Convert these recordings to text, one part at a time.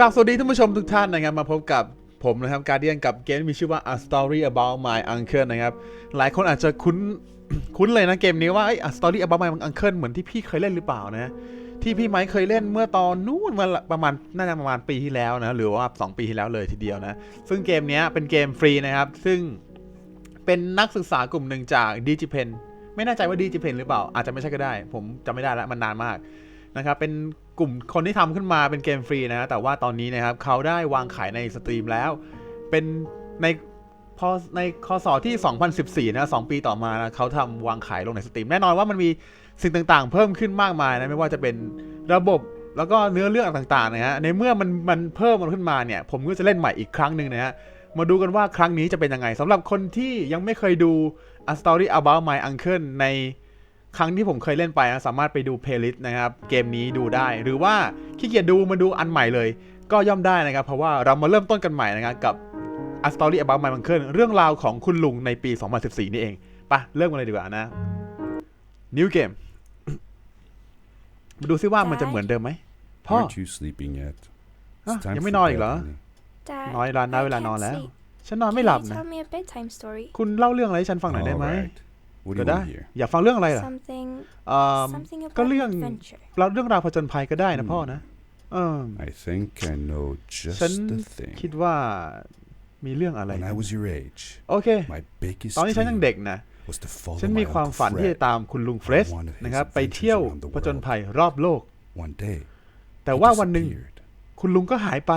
ราบสวัสดีท่านผู้ชมทุกท่านนะครับมาพบกับผมนะครับการเดียนกับเกมที่มีชื่อว่า A Story About My Uncle นะครับ หลายคนอาจจะคุ้นคุ้นเลยนะเกมนี้ว่าไอ้ A Story About My Uncle เหมือนที่พี่เคยเล่นหรือเปล่านะที่พี่ไมค์เคยเล่นเมื่อตอนนู้นมื่อประมาณน่าจะประมาณปีที่แล้วนะหรือว่า 2 ปีที่แล้วเลยทีเดียวนะ ซึ่งเกมนี้เป็นเกมฟรีนะครับ ซึ่งเป็นนักศึกษากลุ่มหนึ่งจาก DigiPen ไม่แน่ใจว่า DigiPen หรือเปล่า อาจจะไม่ใช่ก็ได้ ผมจำไม่ได้แล้วมันนานมาก นะครับเป็นกลุ่มคนที่ทำขึ้นมาเป็นเกมฟรีนะแต่ว่าตอนนี้นะครับเขาได้วางขายในสตรีมแล้ว เป็นในพอในคศที่ 2014 นะสองปีต่อมานะเขาทำวางขายลงในสตรีมแน่นอนว่ามันมีสิ่งต่างๆ เพิ่มขึ้นมากมายนะไม่ว่าจะเป็นระบบแล้วก็เนื้อเรื่องต่างๆนะฮะในเมื่อมันมันเพิ่มมันขึ้นมาเนี่ย ผมก็จะเล่นใหม่อีกครั้งหนึ่งนะฮะมาดูกันว่าครั้งนี้จะเป็นยังไงสำหรับคนที่ยังไม่เคยดู A Story About My Uncle ใน ครั้งที่ผมเคยเล่นไปนะสามารถไปดูเพลย์ลิสต์นะครับ เกมนี้ดูได้ หรือว่าขี้เกียจดูมาดูอันใหม่เลย ก็ย่อมได้นะครับ เพราะว่าเรามาเริ่มต้นกันใหม่นะครับกับ A Story About My Uncle เรื่องราวของคุณลุงในปี 2014 นี่เองไปะเริ่มกันเลยดีกว่านะ New Game มาดูซิว่ามันจะเหมือนเดิมไหมพ่อ Aren't you sleeping yet? Ah, It's time ยัง for ไม่นอนอี bed, กเหรอ honey. Dad, น้อยร้านได้ I เวลานอน can't แล้ว sleep. ฉันนอนไม่ Can หลับ you นะ tell me a bedtime story? คุณเล่าเรื่องอะไรให้ฉันฟังหน่อยได้ไหม Alright. What do ก็ you ได้ want here? อยากฟังเรื่องอะไรล่ะ Something, เอ่อ something about ก็เรื่อง adventure. เราเรื่องราวผจญภัยก็ได้นะพ่อนะเออ I think I know just ฉัน the thing. คิดว่ามีเรื่องอะไร When นะ I was your age, โอเค my biggest ตอนนี้ฉันยัง dream เด็กนะ was to follow ฉันมี my ความ Uncle ฝันที่จะ Fred ตามคุณลุงเฟรช on one of his นะครับ ไป adventures เที่ยว around the ผจญ world. ภัยรอบโลก One day, แต่ he ว่าวันหนึ่ง disappeared. คุณลุงก็หายไป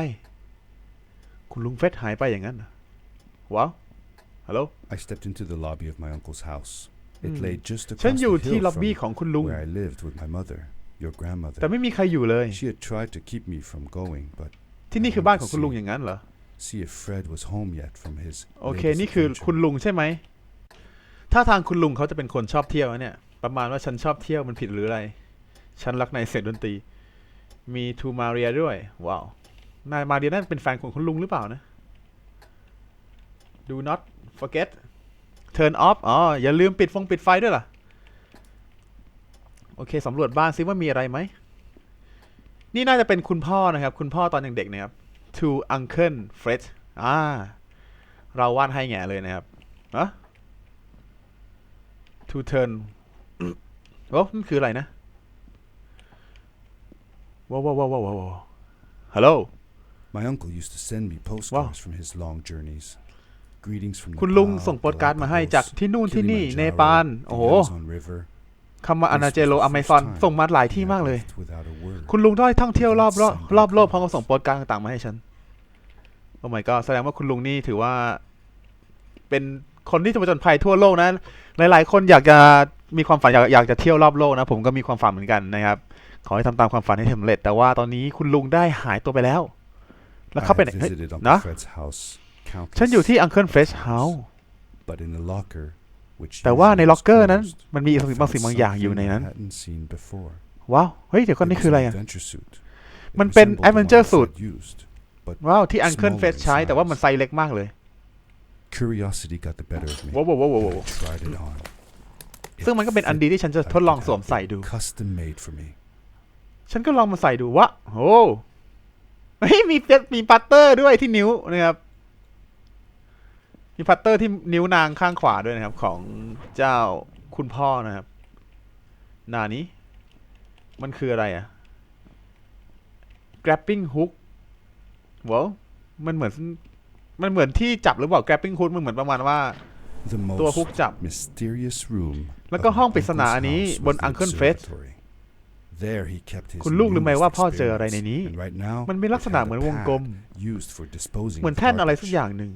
คุณลุงเฟรชหายไปอย่างนั้นเหรอว้าวฮัลโหล I stepped into the lobby of my uncle's house. It Hmm. lay just ฉัน across อยู่ the ที่ hill ล็อบบี้ from ของคุณลุง where I lived with my mother, your grandmother. แต่ไม่มีใครอยู่เลย She had tried to keep me from going, but ที่นี่คือบ้านของคุณลุงอย่างนั้นเหรอ see if Fred was home yet from his โอเค latest นี่คือ adventure. คุณลุงใช่ไหมถ้าทางคุณลุงเขาจะเป็นคนชอบเที่ยวนะเนี่ย ประมาณว่าฉันชอบเที่ยวมันผิดหรืออะไร ฉันรักในเสียงดนตรี มีทูมาเรียด้วย ว้าว นายมาเรียนั่นเป็นแฟนของคุณลุงหรือเปล่านะ Do not forget turn off อ๋อ อย่าลืมปิดฟงปิดไฟด้วยล่ะ โอเคสำรวจบ้านซิว่ามีอะไรไหม นี่น่าจะเป็นคุณพ่อนะครับ คุณพ่อตอนยังเด็กนะครับ to uncle Fred อ่า เราวาดให้แง่เลยนะครับอะ to turn โอ้นั่นคืออะไรนะว้าวว้าวว้าวว้าวว้าวฮัลโหล My uncle used to send me postcards from his long journeys. Greetings from คุณลุง Nepal, ส่งโปสการ์ดมาให้ Galapagos, จากที่นู่นที่นี่เน Kilimanjaro, ปาลโอ้ the โห Amazon River. คำว่าอ This นา was เจโล the อ first เมซอน time ส่งมาหลาย he ที่ had มากเลย left without a word. คุณลุงได้ท่องเที่ยวรอบรอบรอบโลกพร้อมกับส่งโปสการ์ดต่างๆมาให้ฉันโอ้ my god แสดงว่าคุณลุงนี่ถือว่า เป็นคนที่จะผจญภัยทั่วโลกนะ หลายๆ คนอยากจะมีความฝันอยากอยากจะเที่ยวรอบโลกนะ ผมก็มีความฝันเหมือนกันนะครับ ขอให้ทำตามความฝันให้สำเร็จ แต่ว่าตอนนี้คุณลุงได้หายตัวไปแล้ว แล้ว I เขาไป had ไหนเฮ้ย visited นะ Uncle Fred's house ฉันอยู่ countless ที่ Uncle Fresh House but in the locker which แต่ว่าใน usually ล็อก was เกอร์นั้น closed, มันมี I บางสิ่ง found บางอย่างอยู่ใน something นั้น I hadn't seen before. ว้าว เฮ้ย เดี๋ยวก่อน It นี่ was คืออะไร an อะ adventure suit. It มันเป็น resembled the one Adventure suit Fred used, but ว้าว ที่ Uncle smaller Fresh in ใช้ แต่ว่ามัน size. ไซส์เล็กมากเลย Curiosity got the better of me. ว้าวว้าวว้าว and ว้าว I tried it on. ซึ่งมันก็เป็นอันดีที่ฉันจะ Fit ทดลอง like สวม it had ใส่ been ดู Custom made for me. ฉันก็ลองมาใส่ดูวะโอ้เฮ้ยมีเปมีปัตเตอร์ด้วยที่นิ้วนะครับ มีปัตเตอร์ที่นิ้วนางข้างขวาด้วยนะครับ ของเจ้าคุณพ่อนะครับหนานี้มันคืออะไรอะ grabbing hook ว้าวมันเหมือน มันเหมือนที่จับหรือเปล่า grabbing hook มันเหมือนประมาณว่า The ตัว most ฮุกจับ mysterious room แล้วก็ of ห้อง my ปริศนา uncle's อันนี้ house บน was the Uncle Fred observatory. There he kept his คุณลูกรู้ไหม newest ว่าพ่อเจออะไรใน experiments, นี้ and right now มันมีลักษ it ณะ had เหมือน a วงกลม pad used for disposing เหมือน of แท่นอะไร garbage. สักอย่างหนึ่ง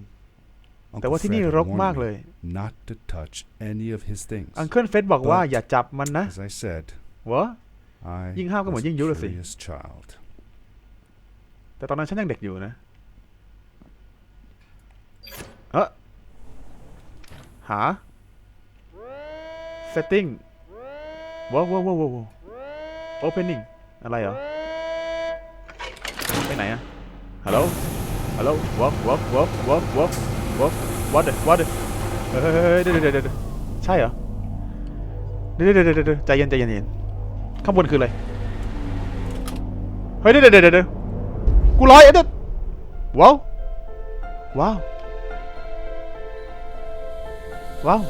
แต่ Uncle ว่าที่นี่ Fred had รก warned มาก me เลย not to touch any of his things. อังเคิลเฟสบอกว่า But- อย่าจับมันนะ As I said, วะ I ยิ่งห้ามก็เหมือน was ยิ่ง a ยุละสิ curious child. แต่ตอนนั้นฉันยังเด็กอยู่นะ เออหา setting ว้าวว้าวว้าวว้าว opening อะไรเหรอ ไปไหนอะฮัลโหลฮัลโหลวอฟวอฟวอฟวอฟวอฟ วอฟ what the what the เฮ้ยเฮ้ยเดี๋ยวเดี๋ยวเดี๋ยวใช่เหรอเดี๋ยวเดี๋ยวเดี๋ยวเดใจเย็นใจเย็นเย็นข้างบนคืออะไรเฮ้ยเดี๋ยวเดี๋ยวเดี๋ยวเดกูร้อยเอ็ดดว้าวว้าวว้าว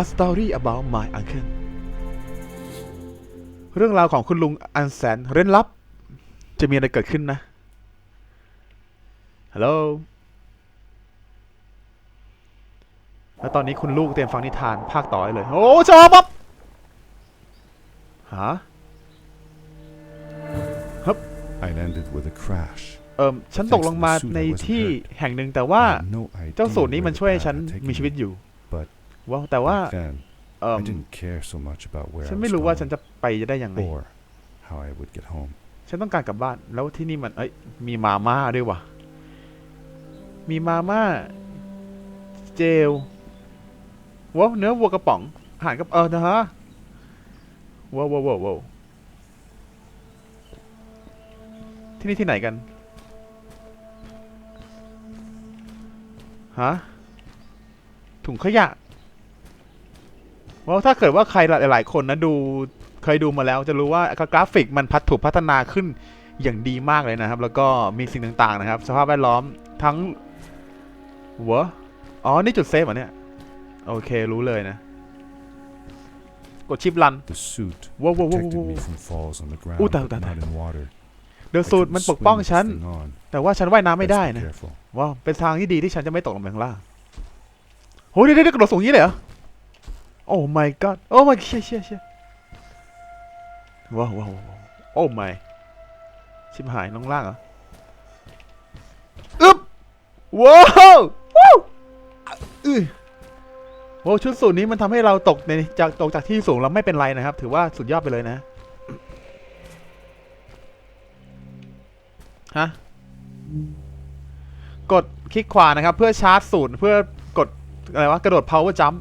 A story about my uncle เรื่องราวของคุณลุงอันแสนเร้นลับ จะมีอะไรเกิดขึ้นนะ ฮัลโหล แล้วตอนนี้คุณลูกเตรียมฟังนิทานภาคต่อได้เลย โอ้ชอบปั๊บฮะ I landed with a crash. เอิมฉันตกลงมาในที่แห่งหนึ่งแต่ว่า I had no idea เจ้าสูตรนี้มัน where ช่วย the ให้ฉัน path had taken มีชีวิต me. อยู่ But ว้าวแต่ว่า back then, เอิม I didn't care so much about where ฉัน I ไม่ was รู้ว่า going ฉันจะไปจะได้ยังไง or how I would get home. ฉันต้องการกลับบ้าน แล้วที่นี่มัน เอ้ย มีมาม่าด้วยวะมีมาม่า เจล ว้าวเนื้อวัวกระป๋องอาหารกับเออนะฮะว้าวว้าวว้าวที่นี่ที่ไหนกันฮะถุงขยะว้าวถ้าเกิดว่าใครหลาย ๆ คนนะดูเคยดูมาแล้วจะรู้ว่ากราฟิกมันพัฒถูกพัฒนาขึ้นอย่างดีมากเลยนะครับ แล้วก็มีสิ่งต่าง ๆ นะครับ สภาพแวดล้อมทั้งหัวอ๋อ นี่จุดเซฟเหรอเนี่ย โอเครู้เลยนะ กดชิปลัน The suit ว้าวว้าวว้าว protected ว้าว me from falls on the ground, Ooh, but tao, tao, not tao. in water. เดอะ I สูตร couldn't มันปกป้อง swim with ฉัน this thing on. แต่ว่าฉันว่ายน้ำไม่ Best ได้ be นะ careful. ว้าวเป็นทางที่ดีที่ฉันจะไม่ตกลงไปข้างล่างโหเดี๋ยวเดี๋ยวกระโดดสูงอย่างนี้เลยเหรอ โอ้ my god โอ้ my เชี่ยเชี่ยเชี่ยว้าวว้าวว้าวโอ้ my ชิบหายลงล่างเหรออึ๊บว้าวว้าวอื้อ โอ้ชุดสูทนี้มันทำให้เราตกในจากตกจากที่สูงเราไม่เป็นไรนะครับ ถือว่าสุดยอดไปเลยนะฮะกดคลิกขวานะครับ เพื่อชาร์จศูนย์เพื่อกดอะไรวะกระโดด power jump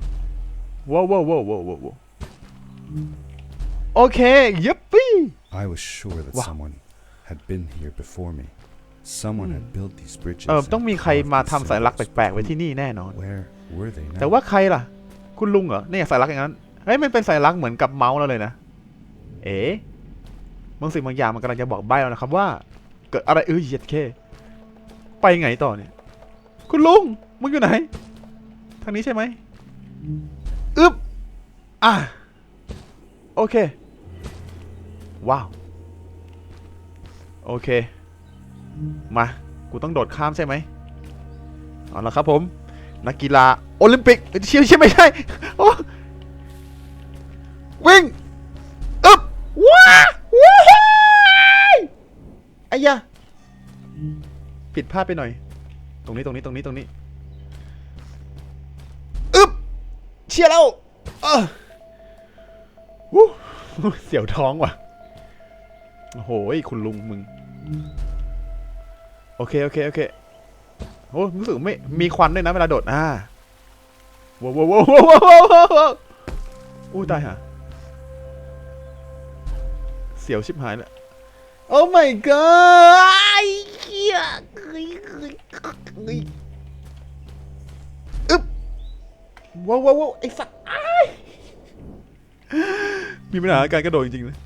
ว้าวว้าวว้าวว้าวโอเคยิปปี้ I was sure that someone had been here before me. Someone had built these bridges. เออต้องมีใครมาทำสัญลักษณ์แปลกๆไว้ที่นี่แน่นอน Where? แต่ว่าใครล่ะ คุณลุงเหรอเนี่ยสัญลักอย่างนั้นเฮ้ยมันเป็นสัญลักเหมือนกับเมาส์เราเลยนะ เอ๋บางสิ่งบางอย่างมันกำลังจะบอกใบ้แล้วนะครับว่า เกิดอะไรเอ้ยเหยียดเค ไปไงต่อเนี่ย คุณลุงมึงอยู่ไหน ทางนี้ใช่ไหมอึ๊บอะโอเค ว้าว โอเค มา กูต้องโดดข้ามใช่ไหมเอาละครับผม นักกีฬาโอลิมปิกเชี่ยเชี่ยไม่ใช่โอ้วิ่งอึ๊บว้าว้ายไอ้ยะผิดพลาดไปหน่อย ตรงนี้ตรงนี้ตรงนี้ตรงนี้อึ๊บเชี่ยแล้วเออวู้เสียวท้องว่ะโอ้โหคุณลุงมึง โอเค โอเค โอเค โอ้รู้สึกไม่มีควันด้วยนะเวลาโดดอ่าว้าวว้าวว้าวว้าววอู้ตายฮะเสียวชิบหายเลยโอ้ my god ไอ้เหี้ยเฮ้ยเฮ้ยเฮ้ยอึ๊บว้าวว้าววไอ้สัตว์มีปัญหาการกระโดดจริงๆเลย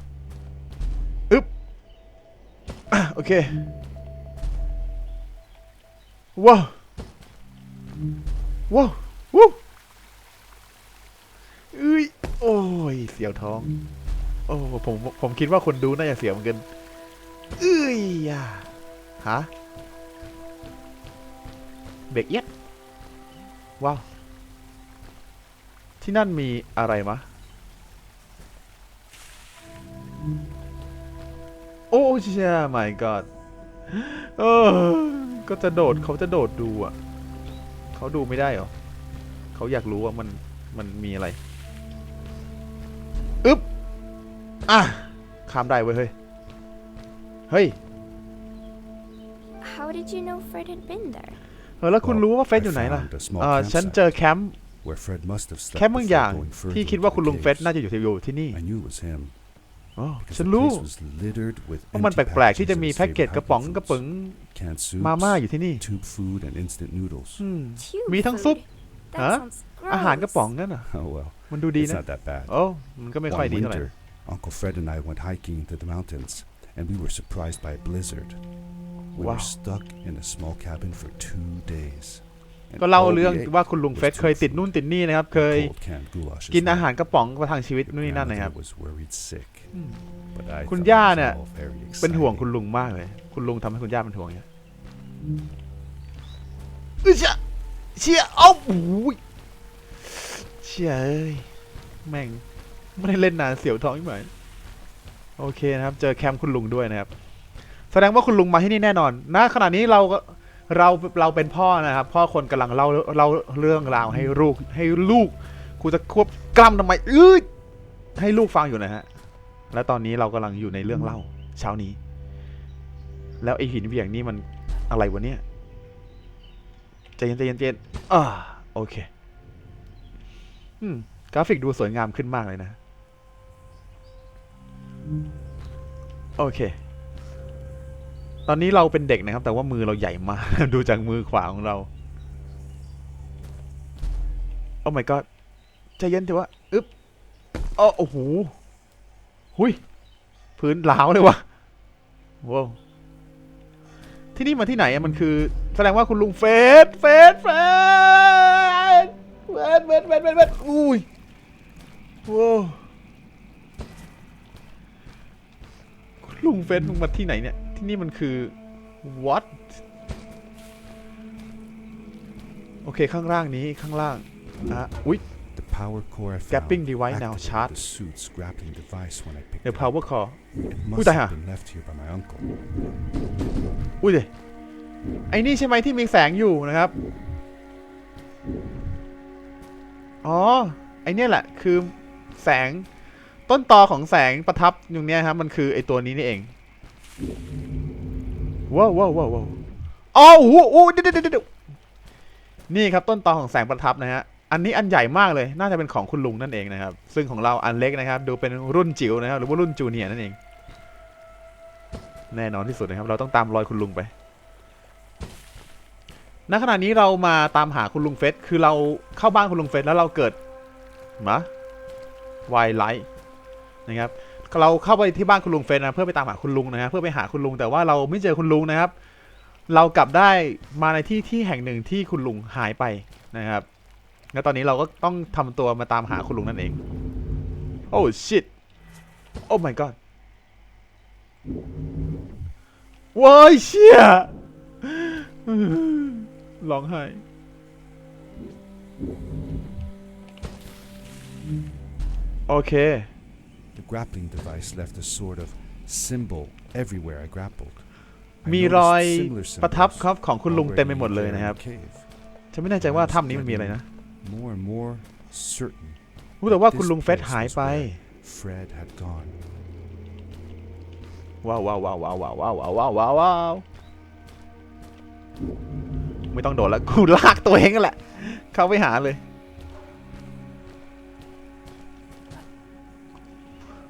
อึ๊บโอเค ว้าวว้าววู้เอ้ยโอ้ยเสียวท้อง โอ้ผมผมคิดว่าคนดูน่าจะเสียวเหมือนกันเอ้ยอะฮะเบรกเอียดว้าว ที่นั่นมีอะไรมะ โอ้เชี่ย my god เออ ก็จะโดดเขาจะโดดดูอะเขาดูไม่ได้เหรอเขาอยากรู้ว่ามันมันมีอะไรอึ๊บอะข้ามได้เว้ยเฮ้ยเฮ้ย How did you know Fred had been there? เออแล้วคุณ Well, รู้ว่าเฟส I อยู่ไหนล่ะ found a small เออฉัน campsite เจอแคมป์ where Fred must have แค slept มป์บาง before อย่าง going further ที่คิดว่า into คุณ the ลุงเฟส caves. น่าจะอยู่ที่อยู่ที่นี่ อ๋อ because ฉัน the รู้ place was littered with ว่ามัน empty แปลกๆที่ packages จะ of มี his แพ็กเกจ favorite กระป๋อง hyper กระป๋อง foods, canned soups, มาม่าอยู่ที่นี่ tube food, and instant noodles. อืม Tube มีทั้ง food. ซุป That Huh? sounds อาหารกระ gross. ป๋องนั่นน่ะ Oh well, มันดูดี it's นะ not that bad. โอ้มันก็ไม่ค่อย One ดีเท่าไหร่ winter, Uncle Fred and I went hiking into the mountains, and we were surprised by a blizzard. We Wow. were stuck in a small cabin for two days. and ก็เล่า all we เรื่อง ate ว่าคุณลุง was เฟสเคย two ติดนู่นติดนี่นะครับ เคย cold canned goulash กิน as อา well. หารกระป๋องประทังชีวิตนู่นนี่นั่น Grandmother นะครับ was worried sick, but I คุณ thought ย่า it was เนี่ย all very เป็นห่วง exciting. คุณลุงมากเลย คุณลุงทำให้คุณย่าเป็นห่วงเนี่ยเอ้ยเชี่ยเชี่ยเอ้าโอ้ยเชี่ยเอ้ยแม่งไม่ได้เล่นนานเสียวท้องอีกไหมโอเคนะครับ เจอแคมป์คุณลุงด้วยนะครับ แสดงว่าคุณลุงมาที่นี่แน่นอนณขณะนี้เราก็เราเราเป็นพ่อนะครับ พ่อคนกำลังเล่าเล่าเรื่องราวให้ลูกให้ลูกกูจะควบกล้ำทำไมเอ้ยให้ลูกฟังอยู่นะฮะ และตอนนี้เรากำลังอยู่ในเรื่องเล่าเช้านี้ แล้วไอหินเวียงนี่มันอะไรวะเนี่ยใจเย็นใจเย็นใจเย็นอ่าโอเค อืม กราฟิกดูสวยงามขึ้นมากเลยนะ โอเค ตอนนี้เราเป็นเด็กนะครับ แต่ว่ามือเราใหญ่มาก ดูจากมือขวาของเรา โอ้ my god ใจเย็นเถอะวะอึ๊บอ้อโอ้โห หุยพื้นหลาวเลยวะว้าวที่นี่มาที่ไหนอะมันคือ แสดงว่าคุณลุงเฟสเฟสเฟสเฟสเฟสเฟสเฟสเฟสอุ้ยว้าวคุณลุงเฟสมึงมาที่ไหนเนี่ย ที่นี่มันคือ what โอเคข้างล่างนี้ข้างล่างอะอุ้ย Gapping device now, activated chart. the suit's grappling device when I picked the it up. power core It Ui, must tai have hả? been left here by my uncle. อุ้ยเดไอ้นี่ใช่ไหมที่มีแสงอยู่นะครับ อ๋อ ไอเนี่ยแหละคือแสงต้นตอของแสงประทับอยู่เนี้ยครับ มันคือไอตัวนี้นี่เอง ว้าวว้าวว้าวว้าวอ๋อโอ้โหโอ้โหเดี๋ยวเดี๋ยวเดี๋ยวนี่ครับต้นตอของแสงประทับนะฮะ อันนี้อันใหญ่มากเลย น่าจะเป็นของคุณลุงนั่นเองนะครับ ซึ่งของเราอันเล็กนะครับ ดูเป็นรุ่นจิ๋วนะครับ หรือว่ารุ่นจูเนียร์นั่นเอง แน่นอนที่สุดนะครับ เราต้องตามรอยคุณลุงไป ณ ขณะนี้เรามาตามหาคุณลุงเฟส คือเราเข้าบ้านคุณลุงเฟสแล้วเราเกิดมะวายไลท์นะครับ เราเข้าไปที่บ้านคุณลุงเฟสนะ เพื่อไปตามหาคุณลุงนะฮะ เพื่อไปหาคุณลุง แต่ว่าเราไม่เจอคุณลุงนะครับ เรากลับได้มาในที่ที่แห่งหนึ่งที่คุณลุงหายไปนะครับ แล้วตอนนี้เราก็ต้องทำตัวมาตามหาคุณลุงนั่นเอง โอ้ shit โอ้ my god ว้ายเชี่ยร้องไห้โอเค The grappling device left a sort of symbol everywhere I grappled. I มี noticed รอย similar ประทับ symbols ครับของคุณลุง already เต็มไปหมดเลย there in นะครับ the cave. ฉันไม่แน่ใจว่าถ้ำนี้มันมีอะไรนะ More and more certain รู้แต่ว่าคุณลุงเฟสหายไป Fred had gone. ว้าวว้าวว้าวว้าวว้าวว้าวว้าวว้าวว้าวว้าวไม่ต้องโดดแล้วกูลากตัวเองนั่นแหละ เข้าไปหาเลย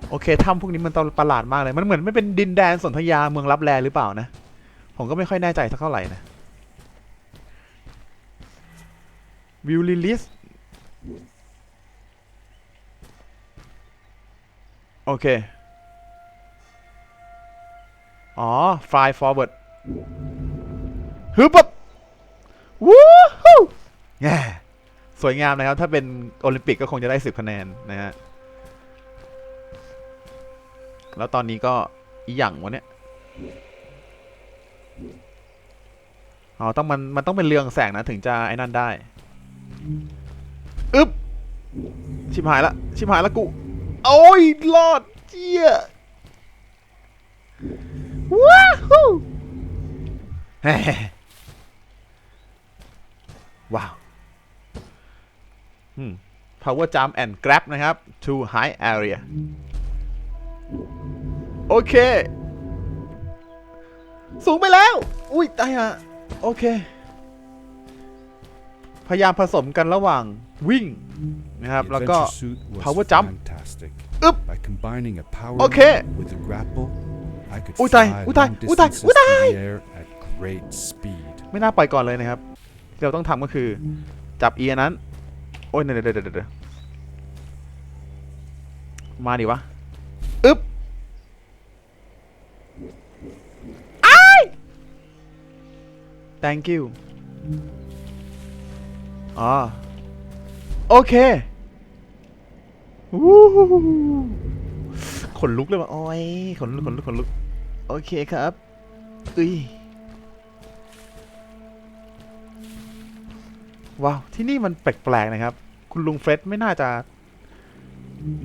โอเคถ้ำพวกนี้มันตอนประหลาดมากเลย มันเหมือนไม่เป็นดินแดนสนธยาเมืองลับแลหรือเปล่านะ ผมก็ไม่ค่อยแน่ใจสักเท่าไหร่นะ วิวลิลิสโอเค อ๋อ fly forward ฮึบปั๊บวู้ฮู้แง่สวยงามนะครับ ถ้าเป็นโอลิมปิกก็คงจะได้ 10 คะแนนนะฮะ แล้วตอนนี้ก็อีหยังวะเนี่ย อ๋อ ต้องมัน มันต้องเป็นเรืองแสงนะ ถึงจะไอ้นั่นได้ อึ๊บ ชิบหายละ ชิบหายละกู โอ้ย รอดเจี๊ยว้าฮู้เฮ้ว้าวอืม power jump and grab นะครับ to high area โอเค สูงไปแล้ว อุ้ยตายฮะ โอเค พยายามผสมกันระหว่างวิ่งนะครับ แล้วก็ power jump อึ๊บโอเคอุ้ยตายอุ้ยตายอุ้ยตายอุ้ยตายไม่น่าปล่อยก่อนเลยนะครับเราต้องทำก็คือจับเอียนั้น โอ้ยเดี๋ยวเดี๋ยวเดี๋ยวมาดิวะอึ๊บไอ้ thank you อ๋อ โอเควู้ฮูขนลุกเลยว่ะโอ้ยขนลุกขนลุกขนลุก โอเคครับอุ้ยว้าว ที่นี่มันแปลกๆนะครับ คุณลุงเฟร็ดไม่น่าจะ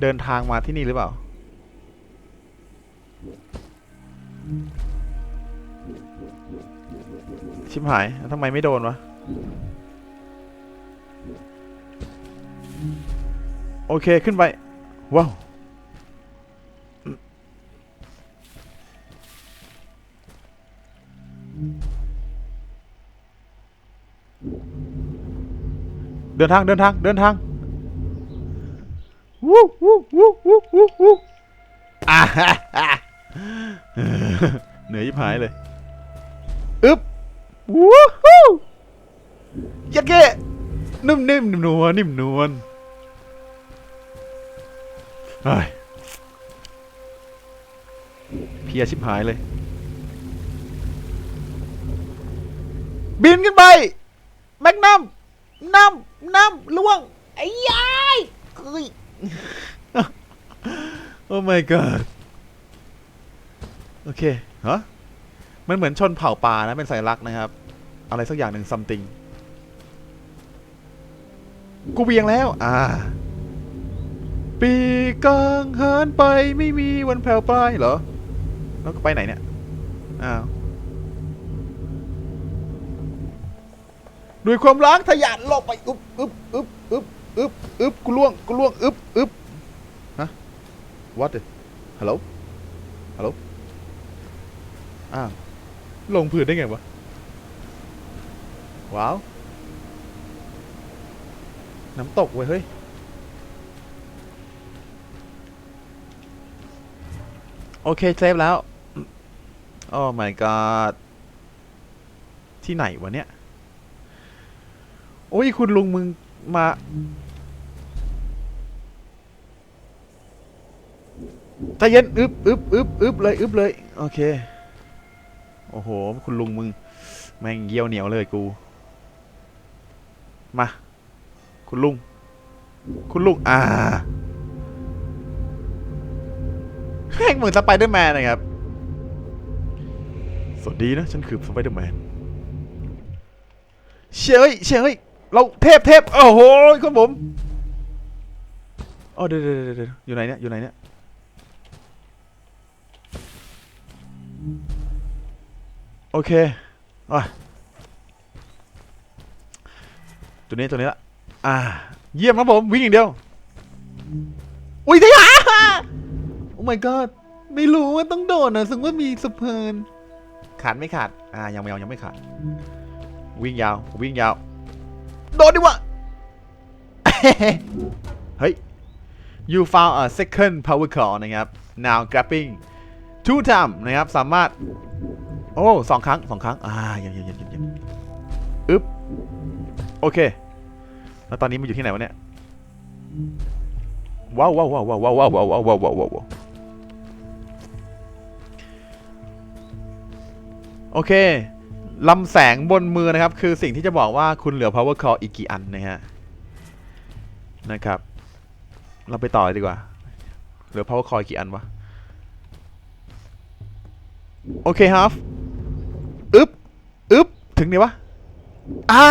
เดินทางมาที่นี่หรือเปล่า ชิบหายแล้วทำไมไม่โดนวะ โอเคขึ้นไป ว้าวเดินทางเดินทางเดินทางวู้วู้วู้วู้วู้วู้อ่าฮ่าฮ่าเหนื่อยยิบหายเลยอึ๊บวู้ฮู้ยัดเก้นุ่มนิ่มนิ่มนวลนิ่มนวล เพียชิบหายเลย บินขึ้นไป แมกนัมน้ำน้ำล่วง ไอ้ยายเฮ้ย โอ้ my god โอเคฮะมันเหมือนชนเผ่าป่านะ เป็นสัญลักษณ์นะครับ อะไรสักอย่างหนึ่ง something กูเบียงแล้ว อ่า ปีกลางหินไปไม่มีวันแผ่วปลายเหรอ แล้วก็ไปไหนเนี่ย อ้าว ด้วยความรักทะยานลกไปอึบอึบอึบอึบอึบอึบกูล่วงกูล่วงอึบอึบฮะ what ฮัลโหล ฮัลโหล อ้าว ลงพื้นได้ไงวะ ว้าว น้ำตกเว้ยเฮ้ย โอเคเซฟแล้ว โอ้ my god ที่ไหนวะเนี่ย โอ้ย คุณลุงมึงมา ใจเย็น อึบอึบอึบอึบเลย อึบเลย โอเค โอ้โห คุณลุงมึง แม่งเยี่ยวเหนียวเลยกู มา คุณลุง คุณลุง อ่า แม่งเหมือนสไปเดอร์แมนนะครับ สวัสดีนะ ฉันคือสไปเดอร์แมน เชยเชยเราเทพเทพโอ้โหคุณผมอ๋อเดี๋ยวเดี๋ยวเดี๋ยวเดี๋ยวอยู่ไหนเนี่ยอยู่ไหนเนี่ยโอเคอะตัวนี้ตัวนี้ละอ่า เยี่ยมครับผม วิ่งอย่างเดียว อุ้ยทยาโอ้ my god ไม่รู้ว่าต้องโดดนะสมมติว่ามีสะพานขาดไม่ขาด อ่า ยังไม่เอายังไม่ขาด วิ่งยาววิ่งยาว โดดดิวะ เฮ้ย you found a second power core นะครับ now grabbing two time นะครับ สามารถ โอ้สองครั้งสองครั้ง อ่ายี่ยมเยี่ยมเยี่ยมเยี่ยมอึ๊บ โอเค แล้วตอนนี้มันอยู่ที่ไหนวะเนี่ย ว้าวว้าวว้าวว้าวว้าวว้าวว้าวว้าว โอเคลำแสงบนมือนะครับ คือสิ่งที่จะบอกว่าคุณเหลือ power core อีกกี่อันนะฮะนะครับ เราไปต่อดีกว่า เหลือ power core อีกกี่อันวะ โอเคครับอึ๊บอึ๊บถึงไหนวะอ่า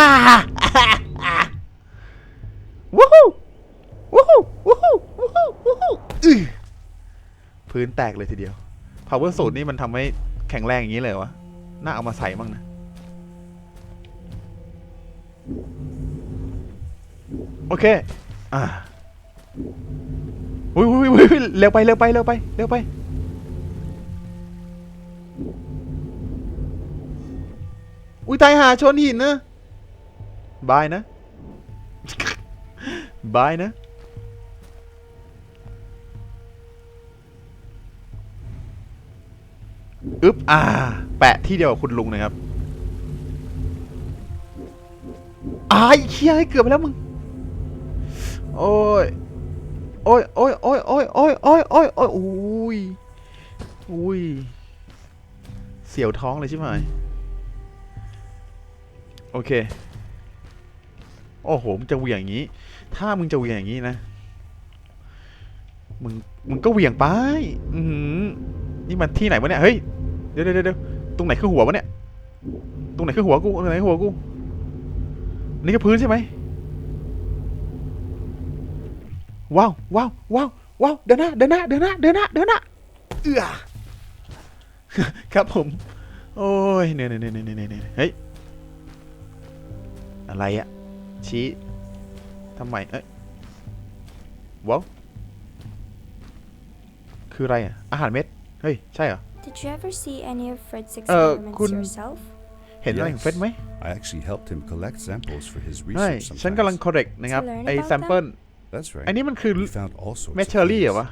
วู้ฮู้วู้ฮู้วู้ฮู้วู้ฮู้วู้ฮู้พื้นแตกเลยทีเดียว power สูตรนี่มันทำให้แข็งแรงอย่างนี้เลยวะ น่าเอามาใส่บ้างนะ โอเค อ่าอุ้ยอุ้ยอุ้ยเร็วไปเร็วไปเร็วไปเร็วไป อุ้ยตายหาชนหินนะ บายนะ บายนะ อึ๊บอ่า แปะที่เดียวกับคุณลุงนะครับอายเคียเกือบไปแล้วมึง โอ้ย โอ้ยโอ้ยโอ้ยโอ้ยโอ้ยโอ้ยโอ้ยโอ้ยอุ้ยอุ้ย เสียวท้องเลยใช่ไหมโอเค โอ้โห มึงจะเหวี่ยงอย่างนี้ ถ้ามึงจะเหวี่ยงอย่างนี้นะ มึง มึงก็เหวี่ยงไป อือหือนี่มันที่ไหนวะเนี่ย เฮ้ย ดี๋ยวเดี๋ยวเดี๋ยวตรงไหนคือหัววะเนี่ย ตรงไหนคือหัวกู ตรงไหนคือหัวกู นี่ก็พื้นใช่ไหมว้าวว้าวว้าวว้าวเดินหน้าเดินหน้าเดินหน้าเดินหน้าเดินหน้าเอือครับผม โอ้ยเนี่ยเนี่ยเนี่ยเนี่ยเนี่ยเฮ้ย อะไรอะชี้ทำไม เอ้ยว้าวคืออะไรอะอาหารเม็ด เฮ้ย ใช่เหรอ Did you ever see any of Fred's Uh, experiments couldn't- yourself? เห็นอะไรของเฟสไหม I actually helped him collect samples for his ใช่ research ฉันกำลัง sometimes. correct นะครับ To learn ไอ้ about แซมเปิล That's right. อันนี้มันคือ We found all sorts เม of ทเชอรี่เหรอ things. วะ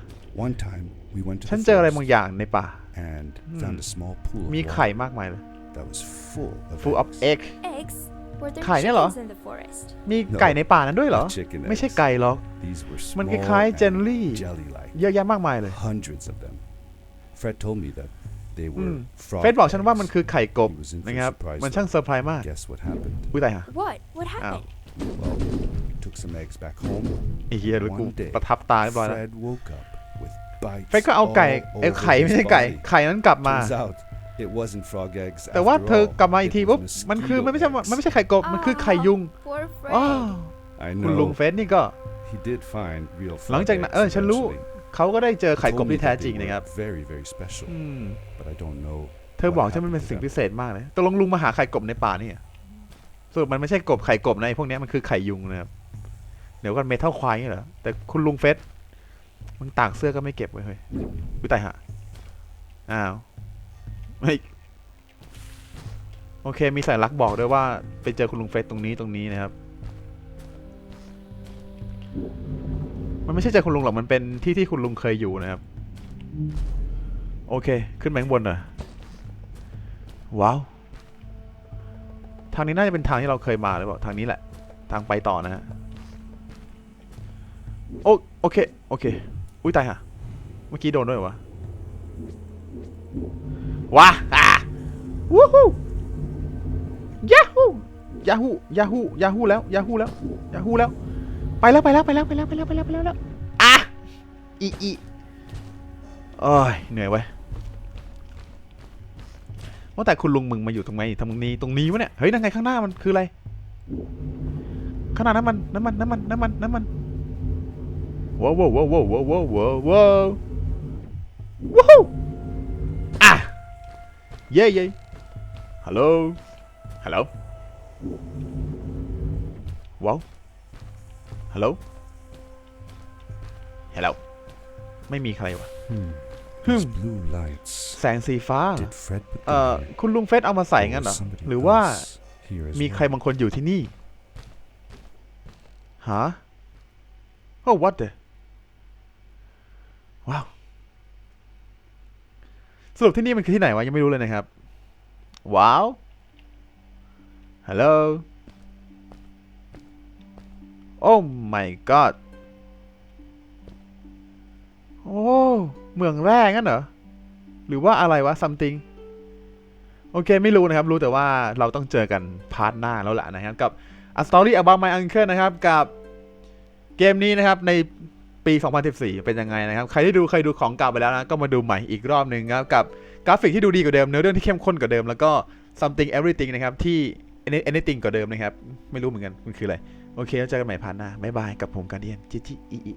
One time we went to ฉัน the เจออะไรบาง forest อย่างในป่า and found a small pool of มี water ไข่มากมายเลย that was full of full of eggs. egg Eggs? Were there ไข่เนี่ยเหรอ chickens in the forest? มีไก่ในป่านั้นด้วยเหรอ Not chicken ไม่ใช่ eggs. ไก่หรอก These were มัน small คล้ายๆ and เจลลี่ jelly-like. เยอะแยะมากมายเลย Hundreds of them. Fred told me that they อื were ม frog เฟสบอกฉันว่ามัน eggs. คือไข่กบ He was in for นะครับ surprise มันช่าง though. เซอร์ไพรส์มาก Guess what happened? อุ้ยตายฮะ What? What happened? Well, we took some eggs back home. ไอ้เฮียหรือกู One day, ประทับตาเรียบร้อยแล้ว Fred woke up with bites เฟสก็เอาไก่ all เอ้ย over ไข่ his ไม่ใช่ไก่ body. ไข่นั้นกลับมา Turns out it wasn't frog eggs แต่ว่า after เธอ all. กลับมาอีกที It ปุ๊บ was มันคือมันไม่ใช่ mosquito มันไม่ใช่ไข่กบ มันคือไข่ยุง Poor อ้า Fred. I คุณลุง know เฟสนี่ก็ he did find real หลัง frog จากนั้น eggs เออฉันรู้ eventually. เขาก็ได้เจอ He ไข่กบ told me ที่แท้ that จริง they นะครับ were very very special อืม but I don't know เธอบอก what ฉันมันเป็น happened to สิ่ง them. พิเศษมากเลยตกลงลุงมาหาไข่กบในป่านี่เหรอสรุปมันไม่ใช่กบไข่กบนะไอ้พวกเนี้ยมันคือไข่ยุงนะครับเดี๋ยวก่อนเมทัลควายนี่เหรอแต่คุณลุงเฟสมึงตากเสื้อก็ไม่เก็บไว้เฮ้ยวิตายหะอ้าวเฮ้ยโอเค มีสัญลักษณ์บอกด้วยว่า ไปเจอคุณลุงเฟสตรงนี้ตรงนี้นะครับ มันไม่ใช่เจคุณลุงหรอก มันเป็นที่ที่คุณลุงเคยอยู่นะครับ โอเค ขึ้นไปข้างบนหน่อยว้าว ทางนี้น่าจะเป็นทางที่เราเคยมาหรือเปล่า ทางนี้แหละ ทางไปต่อนะฮะ โอโอเค โอเค อุ้ยตายฮะ เมื่อกี้โดนด้วยวะว้าอะวู้ฮู้ยาฮูยาฮูยาฮูยาฮูแล้วยาฮูแล้วยาฮูแล้ว ไปแล้วไปแล้วไปแล้วไปแล้วไปแล้วไปแล้วไปแล้วไปแล้วอะอีอีโอ้ยเหนื่อยเว้ยว่าแต่คุณลุงมึงมาอยู่ตรงไหนตรงนี้ตรงนี้วะเนี่ยเฮ้ยนั่นไงข้างหน้ามันคืออะไรข้างหน้าน้ำมันน้ำมันน้ำมันน้ำมันน้ำมันว้าวว้าวว้าวว้าวว้าวว้าวว้าวว้าวอะเย้เย้ฮัลโหลฮัลโหลว้าว ฮัลโหลฮัลโหลไม่มีใครวะ Hmm. Hmm. These blue lights แสงสีฟ้าเหรอ did Fred put เอ่อ them here? คุณลุงเฟสเอามาใส่งั้นเหรอ Or somebody หรือว่า else here as มีใคร well? บางคนอยู่ที่นี่ ฮะโอ้ what the ว้าว สรุปที่นี่มันคือที่ไหนวะ ยังไม่รู้เลยนะครับ ว้าว ฮัลโหล โอ้ my god โอ้ เมืองแรกงั้นเหรอ หรือว่าอะไรวะ something โอเค ไม่รู้นะครับ รู้แต่ว่าเราต้องเจอกันพาร์ทหน้าแล้วแหละนะครับ กับ A Story About My Uncle นะครับ กับเกมนี้นะครับในปี 2014 เป็นยังไงนะครับ ใครที่ดูเคยดูของเก่าไปแล้วนะ ก็มาดูใหม่อีกรอบหนึ่งครับ กับกราฟิกที่ดูดีกว่าเดิม เนื้อเรื่องที่เข้มข้นกว่าเดิม แล้วก็ something everything นะครับ ที่ anything กว่าเดิมนะครับ ไม่รู้เหมือนกัน มันคืออะไร โอเคแล้วเจอกันใหม่พันหน้าบ๊ายบายกับผมการเดียนจิจิอิอี